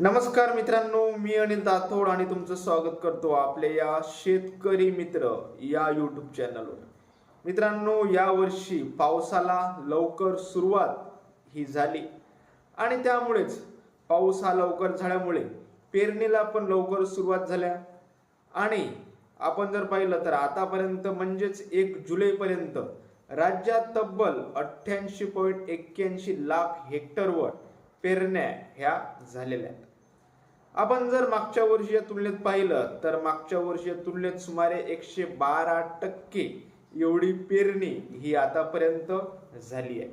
नमस्कार मित्रांनो मी अनिल दाथोड आणि तुमचं स्वागत करतो आपल्या या शेतकरी मित्र या यूट्यूब चॅनलवर मित्रांनो या वर्षी पावसाला लवकर सुरुवात ही झाली. आणि त्यामुळेच पाऊस हा लवकर झाल्यामुळे पेरणीला पण लवकर सुरुवात झाल्या. आणि आपण जर पाहिलं तर आतापर्यंत म्हणजेच एक जुलैपर्यंत राज्यात तब्बल अठ्ठ्याऐंशी पॉईंट एक्क्याऐंशी लाख हेक्टरवर पेरण्या ह्या झालेल्या आहेत. आपण जर मागच्या वर्षीय तुलनेत पाहिलं तर मागच्या वर्षीय तुलनेत सुमारे एकशे बारा टक्के एवढी पेरणी ही आतापर्यंत झाली आहे.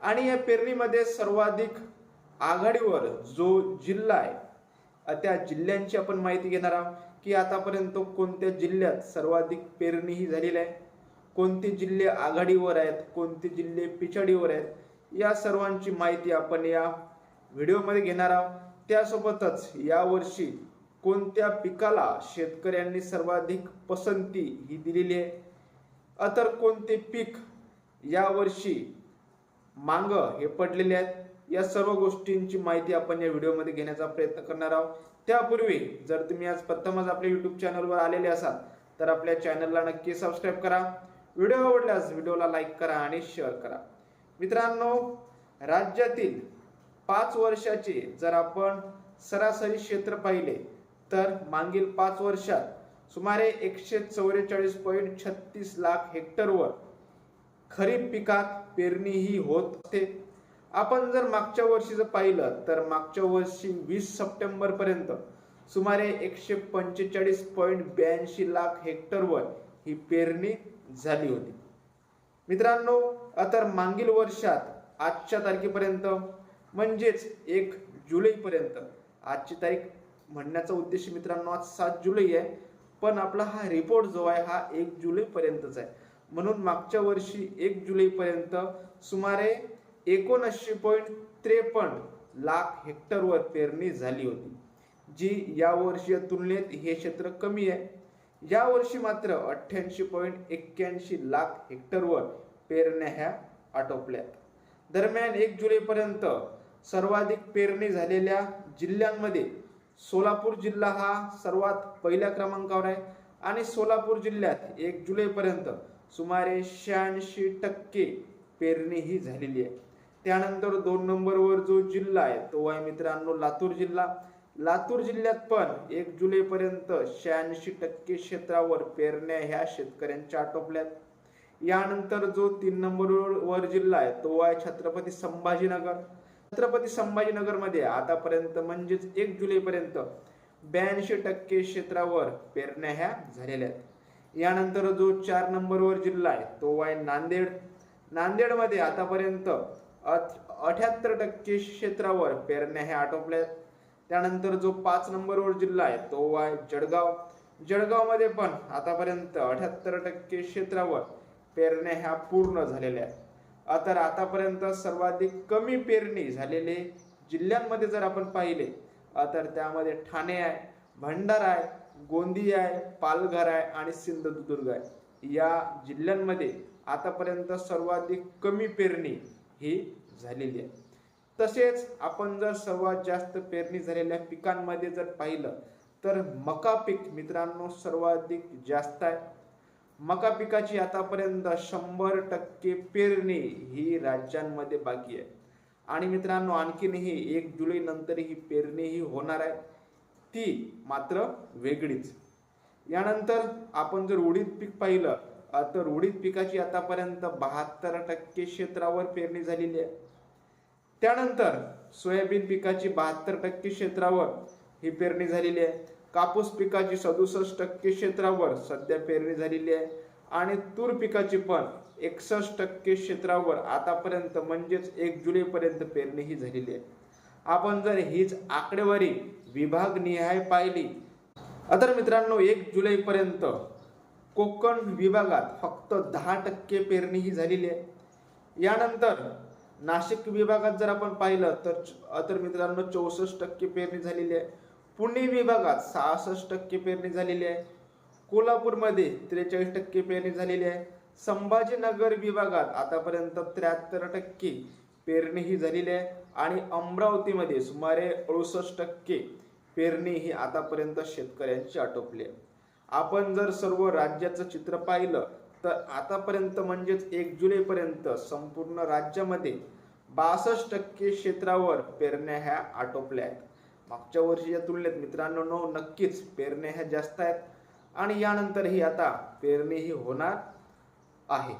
आणि या पेरणीमध्ये सर्वाधिक आघाडीवर जो जिल्हा आहे त्या जिल्ह्यांची आपण माहिती घेणार आहोत की आतापर्यंत कोणत्या जिल्ह्यात सर्वाधिक पेरणी ही झालेली आहे कोणते जिल्हे आघाडीवर आहेत कोणते जिल्हे पिछाडीवर आहेत या सर्वांची माहिती आपण या व्हिडिओमध्ये घेणार आहोत. त्यासोबतच यावर्षी कोणत्या पिकाला शेतकऱ्यांनी सर्वाधिक पसंती ही दिलेली आहे? अतर कोणते पीक यावर्षी मांग हे पडलेले आहेत? या सर्व गोष्टींची माहिती आपण या व्हिडिओमध्ये घेण्याचा प्रयत्न करणार आहोत. त्यापूर्वी जर तुम्ही आज प्रथमच आपल्या यूट्यूब चॅनलवर आलेले असाल तर आपल्या चॅनलला नक्की सबस्क्राईब करा. व्हिडिओ आवडल्यास व्हिडिओला लाईक करा आणि शेअर करा. मित्रांनो राज्यातील पाच वर्षाचे जर आपण सरासरी क्षेत्र पाहिले तर मागील पाच वर्षात सुमारे एकशे चौवेचाळीस पॉईंट छत्तीस लाख हेक्टरवर खरीप पिकात पेरणी ही होत असते. आपण जर मागच्या वर्षीचं पाहिलं तर मागच्या वर्षी वीस सप्टेंबरपर्यंत सुमारे एकशे पंचेचाळीस पॉईंट ब्याऐंशी लाख हेक्टरवर ही पेरणी झाली होती. मित्रांनो तर मागील वर्षात आजच्या तारखेपर्यंत म्हणजेच एक जुलैपर्यंत. आजची तारीख म्हणण्याचा उद्देश मित्रांनो आज सात जुलै आहे पण आपला हा रिपोर्ट जो आहे हा एक जुलैपर्यंतच आहे. म्हणून मागच्या वर्षी एक जुलैपर्यंत सुमारे एकोणऐंशी पॉईंट त्रेपन्न लाख हेक्टरवर पेरणी झाली होती. जी यावर्षीय तुलनेत हे क्षेत्र कमी आहे. यावर्षी मात्र अठ्ठ्याऐंशी पॉईंट एक्क्याऐंशी लाख हेक्टरवर पेरण्या ह्या आटोपल्या दरम्यान एक जुलैपर्यंत सर्वाधिक पेरणी झालेल्या जिल्ह्यांमध्ये सोलापूर जिल्हा हा सर्वात पहिल्या क्रमांकावर आहे आणि सोलापूर जिल्ह्यात एक जुलैपर्यंत सुमारे शहाऐंशी टक्के पेरणी ही झालेली आहे. त्यानंतर दोन नंबरवर जो जिल्हा आहे तो आहे मित्रांनो लातूर जिल्हा. लातूर जिल्ह्यात पण एक जुलैपर्यंत शहाऐंशी टक्के क्षेत्रावर पेरण्या ह्या शेतकऱ्यांच्या आटोपल्यात. यानंतर जो तीन नंबरवर जिल्हा आहे तो आहे छत्रपती संभाजीनगर. छत्रपती संभाजीनगरमध्ये आतापर्यंत म्हणजेच एक जुलैपर्यंत ब्याऐंशी टक्के क्षेत्रावर पेरण्या ह्या झालेल्या आहेत. यानंतर जो चार नंबरवर जिल्हा आहे तो आहे नांदेड. नांदेडमध्ये आतापर्यंत अठ्याहत्तर टक्के क्षेत्रावर पेरण्या ह्या आटोपल्या आहेत. त्यानंतर जो पाच नंबरवर जिल्हा आहे तो आहे जळगाव. जळगावमध्ये पण आतापर्यंत अठ्याहत्तर टक्के क्षेत्रावर पेरण्या ह्या पूर्ण झालेल्या आहेत. तर आतापर्यंत सर्वाधिक कमी पेरणी झालेले जिल्ह्यांमध्ये जर आपण पाहिले तर त्यामध्ये ठाणे आहे भंडारा आहे गोंदिया आहे पालघर आहे आणि सिंधुदुर्ग आहे. या जिल्ह्यांमध्ये आतापर्यंत सर्वाधिक कमी पेरणी ही झालेली आहे. तसेच आपण जर सर्वात जास्त पेरणी झालेल्या पिकांमध्ये जर पाहिलं तर मका पीक मित्रांनो सर्वाधिक जास्त आहे. मका पिकाची आतापर्यंत शंभर टक्के पेरणी ही राज्यांमध्ये बाकी आहे. आणि मित्रांनो आणखीनही एक जुलै नंतर ही पेरणी ही होणार आहे. ती मात्र वेगळीच. यानंतर आपण जर उडीद पीक पाहिलं तर उडीद पिकाची आतापर्यंत बहात्तर टक्के क्षेत्रावर पेरणी झालेली आहे. त्यानंतर सोयाबीन पिकाची बहात्तर टक्के क्षेत्रावर ही पेरणी झालेली आहे. कापूस पिकाची सदुसष्ट टक्के क्षेत्रावर सध्या पेरणी झालेली आहे. आणि तूर पिकाची पण एकसष्ट टक्के क्षेत्रावर आतापर्यंत म्हणजेच एक जुलैपर्यंत पेरणी ही झालेली आहे. आपण जर हीच आकडेवारी विभाग निहाय पाहिली तर मित्रांनो एक जुलैपर्यंत कोकण विभागात फक्त दहा टक्के पेरणी ही झालेली आहे. यानंतर नाशिक विभागात जर आपण पाहिलं तर तर मित्रांनो चौसष्ट टक्के पेरणी झालेली आहे. पुणे विभागात सहासष्ट टक्के पेरणी झालेली आहे. कोल्हापूरमध्ये त्रेचाळीस टक्के पेरणी झालेली आहे. संभाजीनगर विभागात आतापर्यंत त्र्याहत्तर टक्के पेरणी ही झालेली आहे. आणि अमरावतीमध्ये सुमारे अडुसष्ट टक्के पेरणी ही आतापर्यंत शेतकऱ्यांची आटोपली आहे. आपण जर सर्व राज्याचं चित्र पाहिलं तर आतापर्यंत म्हणजेच एक जुलैपर्यंत संपूर्ण राज्यामध्ये बासष्ट टक्के क्षेत्रावर पेरण्या ह्या आटोपल्या आहेत. मागच्या वर्षीच्या तुलनेत मित्रांनो नो नक्कीच पेरण्या ह्या जास्त आहेत. आणि यानंतरही आता पेरणी ही होणार आहे.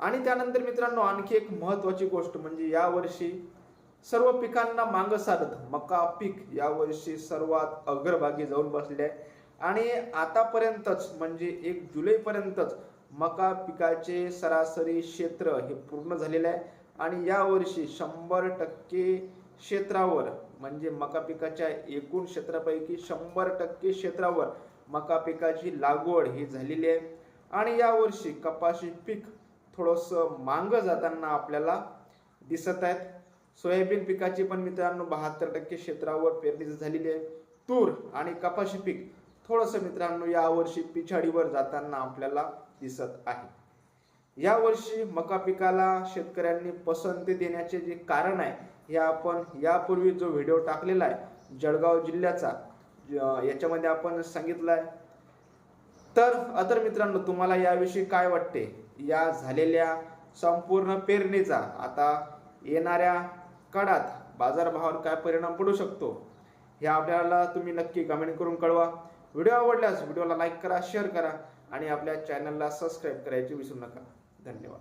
आणि त्यानंतर मित्रांनो आणखी एक महत्वाची गोष्ट म्हणजे यावर्षी सर्व पिकांना मांग साधत मका पीक यावर्षी सर्वात अग्रभागी जाऊन बसले आहे. आणि आतापर्यंतच म्हणजे एक जुलैपर्यंतच मका पिकाचे सरासरी क्षेत्र हे पूर्ण झालेलं आहे. आणि यावर्षी शंभर टक्के क्षेत्रावर म्हणजे मका पिकाच्या एकूण क्षेत्रापैकी शंभर टक्के क्षेत्रावर मका पिकाची लागवड ही झालेली आहे. आणि यावर्षी कपाशी पीक थोडंसं मांग जाताना आपल्याला दिसत आहेत. सोयाबीन पिकाची पण मित्रांनो बहात्तर टक्के क्षेत्रावर पेरणी झालेली आहे. तूर आणि कपाशी पीक थोडंसं मित्रांनो यावर्षी पिछाडीवर जाताना आपल्याला दिसत आहे. यावर्षी मका पिकाला शेतकऱ्यांनी पसंती देण्याचे जे कारण आहे हे आपण यापूर्वी जो व्हिडिओ टाकलेला आहे जळगाव जिल्ह्याचा याच्यामध्ये आपण सांगितलं आहे तर अतर मित्रांनो तुम्हाला याविषयी काय वाटते? या झालेल्या संपूर्ण पेरणीचा आता येणाऱ्या काळात बाजारभावावर काय परिणाम पडू शकतो हे आपल्याला तुम्ही नक्की कमेंट करून कळवा. व्हिडिओ आवडल्यास व्हिडिओला लाईक करा शेअर करा आणि आपल्या चॅनलला सबस्क्राईब करायची विसरू नका. धन्यवाद.